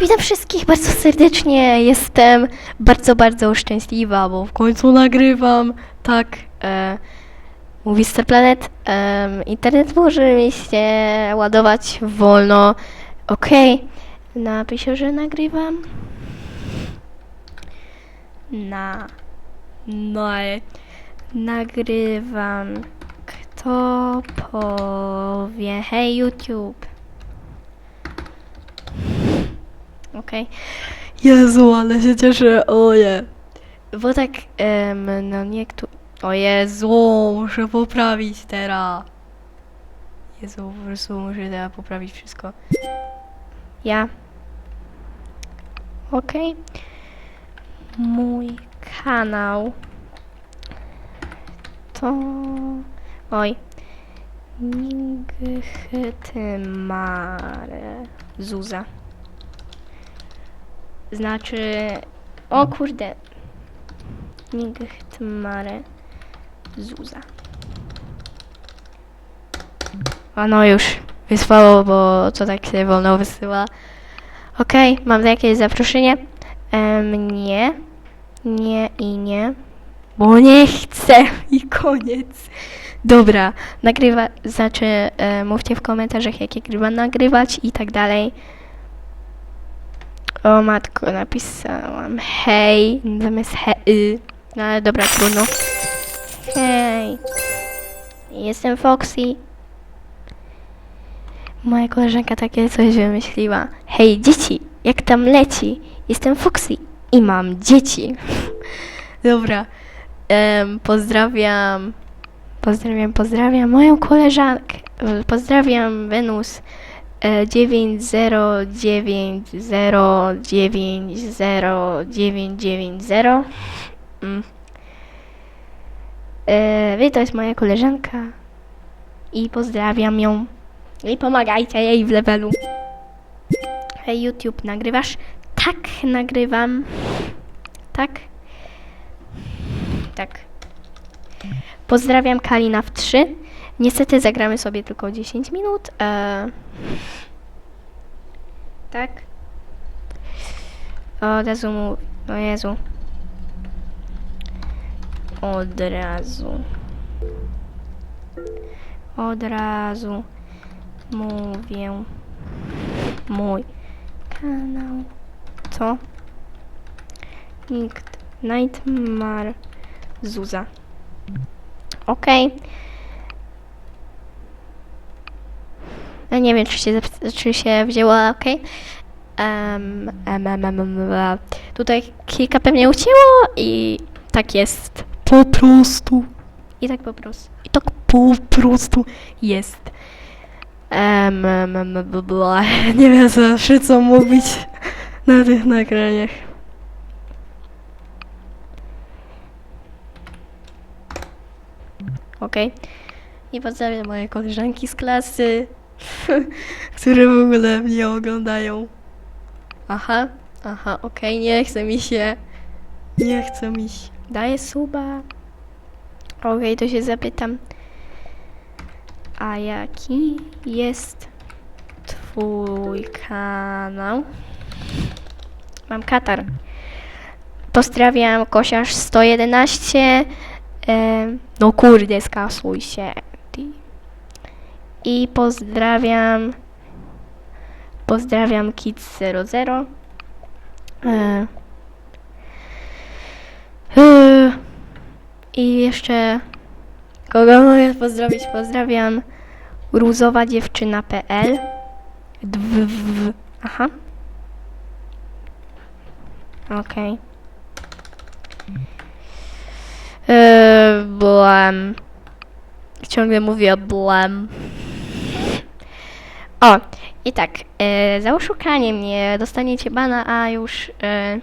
Witam wszystkich bardzo serdecznie. Jestem bardzo, bardzo szczęśliwa, bo w końcu nagrywam. Tak, e, mówi Planet. em, internet może mi się ładować wolno. Okej, napiszę, że nagrywam. Na. No. Nagrywam. Kto powie? Hej, YouTube. Okej. Jezu, ale się cieszę, oje. Bo tak, em, no nie kto... O Jezu, muszę poprawić teraz. Jezu, po prostu muszę teraz poprawić wszystko. Ja. Okej. Mój kanał. To... Oj. Nightmare. Zuza. Znaczy... O kurde. Nightmare. Zuza. A no już. Wysłało, bo to tak się wolno wysyła. Okej, mam jakieś zaproszenie? Em, nie. Nie i nie. Bo nie chcę. I koniec. Dobra, nagrywa, znaczy e, mówcie w komentarzach, jakie gry mam nagrywać i tak dalej. O matko, napisałam hej, zamiast hej. No ale dobra, trudno. Hej. Jestem Foxy. Moja koleżanka takie coś wymyśliła. Hej, dzieci, jak tam leci? Jestem Foxy i mam dzieci. Dobra. Em, pozdrawiam. Pozdrawiam, pozdrawiam moją koleżankę. Pozdrawiam Wenus. E, 9090990. Mm. E, to jest moja koleżanka. I pozdrawiam ją. I pomagajcie jej w levelu. Hej YouTube, nagrywasz? Tak, nagrywam. Tak. Tak. Pozdrawiam Kalina w 3. Niestety zagramy sobie tylko 10 minut. E... Tak. Od razu mu... O Jezu. Od razu. Od razu mówię. Mój kanał to Nikt Nightmare Zuza. Okej. Ja nie wiem, czy się, czy się wzięła, em, em, em, em. Tutaj kilka pewnie ucięło i tak jest. Po prostu. I tak po prostu. I tak po prostu jest. Bla. Nie wiem zawsze co mówić na tych nagraniach. Okej. I pozdrawiam moje koleżanki z klasy, które w ogóle mnie oglądają. Aha, aha, okej, nie chce mi się. Nie chce mi się. Daję suba. Okej, to się zapytam. A jaki jest twój kanał? Mam katar. Pozdrawiam Kosiarz 111. Em, no kurde, skasuj się. I pozdrawiam. Pozdrawiam Kids00. E, e, I jeszcze. Kogo mogę pozdrowić? Pozdrawiam. Rózowa dziewczyna.pl. Aha. Okej. Eee, byłem. Ciągle mówię byłem. O, i tak, e, za oszukanie mnie dostaniecie bana, a już e,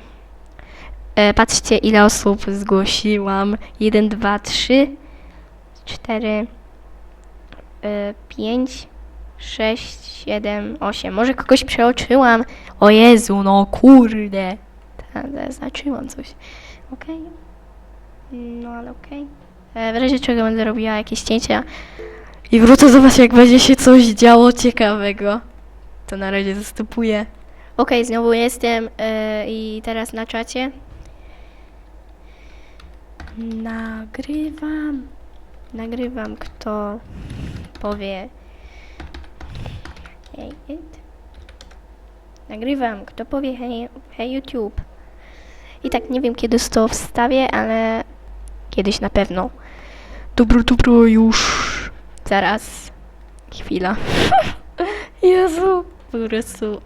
e, patrzcie ile osób zgłosiłam. 1, 2, 3, 4, 5, 6, 7, 8. Może kogoś przeoczyłam. O Jezu, no kurde. Zaznaczyłam coś. Okej. No ale okej. E, W razie czego będę robiła jakieś cięcia i wrócę zobaczyć jak będzie się coś działo ciekawego. To na razie zastopuję. Okej, znowu jestem e, i teraz na czacie. Nagrywam. Nagrywam, kto powie. Hej, it. Nagrywam, kto powie hej, hej YouTube. I tak nie wiem kiedy to wstawię, ale kiedyś na pewno. Dobro, dobro, już. Zaraz. Chwila. Jezu, po prostu.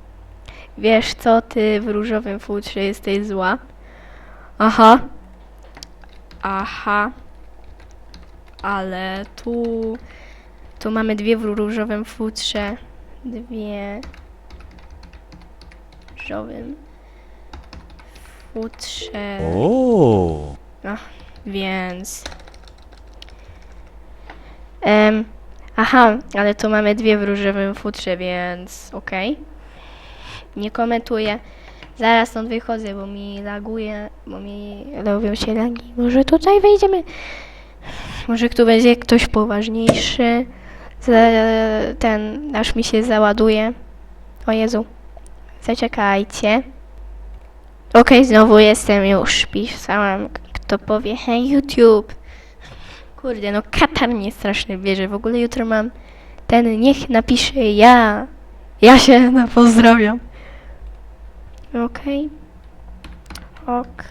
Wiesz co, ty w różowym futrze jesteś zła? Aha. Aha. Ale tu... Tu mamy dwie w różowym futrze. Dwie... W różowym futrze. O, Ach, więc... Em, aha, ale tu mamy dwie w różowym futrze, więc okej. Nie komentuję. Zaraz stąd wychodzę, bo mi laguje, bo mi robią się lagi. Może tutaj wejdziemy? Może tu będzie ktoś poważniejszy? Ten, aż mi się załaduje. O Jezu. Zaczekajcie. Okej, znowu jestem już. Pisałam, kto powie, hej YouTube. Kurde, no katar mnie strasznie bierze. W ogóle jutro mam ten, niech napisze ja. Ja się no, pozdrawiam. Okej. Ok.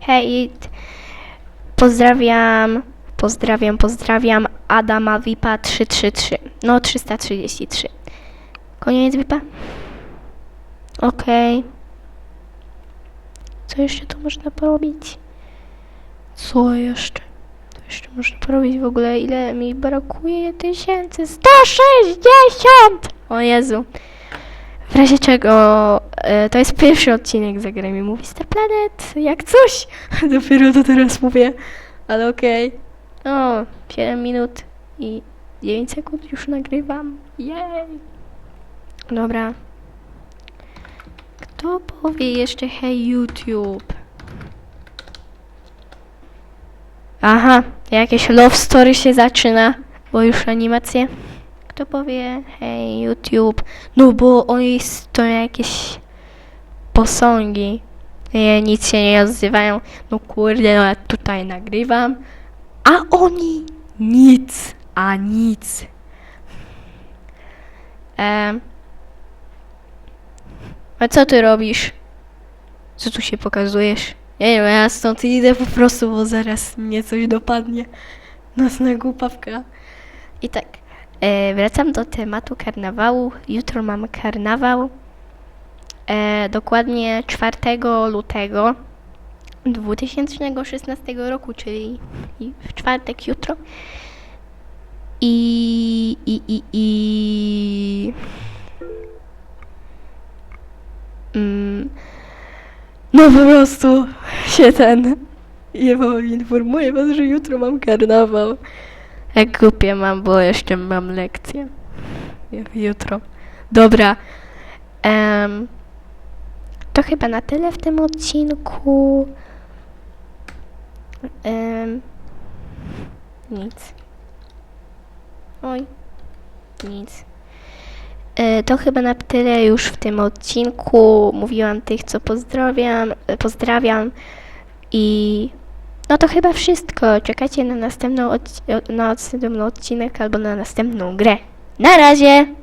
Hej, pozdrawiam, pozdrawiam, pozdrawiam Adama Vipa 333. No, 333. Koniec Vipa? Okej. Co jeszcze tu można porobić? Co jeszcze? Jeszcze można porobić w ogóle? Ile mi brakuje tysięcy? 160! O Jezu. W razie czego e, to jest pierwszy odcinek Zagraj mi Mówi Star Planet. Jak coś. Dopiero to teraz mówię. Ale okej. O, 7 minut i 9 sekund już nagrywam. Jej. Dobra. Kto powie jeszcze hej YouTube? Aha, jakieś love story się zaczyna, bo już animacje. Kto powie hej YouTube? No bo oni to jakieś posągi. Nie, nic się nie odzywają. No kurde, no ja tutaj nagrywam. A oni nic, a nic. Em, a co ty robisz? Co tu się pokazujesz? Nie wiem, ja stąd idę po prostu, bo zaraz mnie coś dopadnie. Nocna głupawka. I tak, e, wracam do tematu karnawału. Jutro mamy karnawał. E, dokładnie 4 lutego 2016 roku, czyli w czwartek jutro. I, i, i, i Mm, no po prostu się ten Jewo informuje was, że jutro mam karnawał. Jak głupie mam, bo jeszcze mam lekcję. Ju- Jutro. Dobra. Em, to chyba na tyle w tym odcinku. Em, nic. Oj. Nic. E, To chyba na tyle już w tym odcinku. Mówiłam tych, co pozdrawiam, e, pozdrawiam i no to chyba wszystko. Czekajcie na następną na następny odcinek albo na następną grę. Na razie!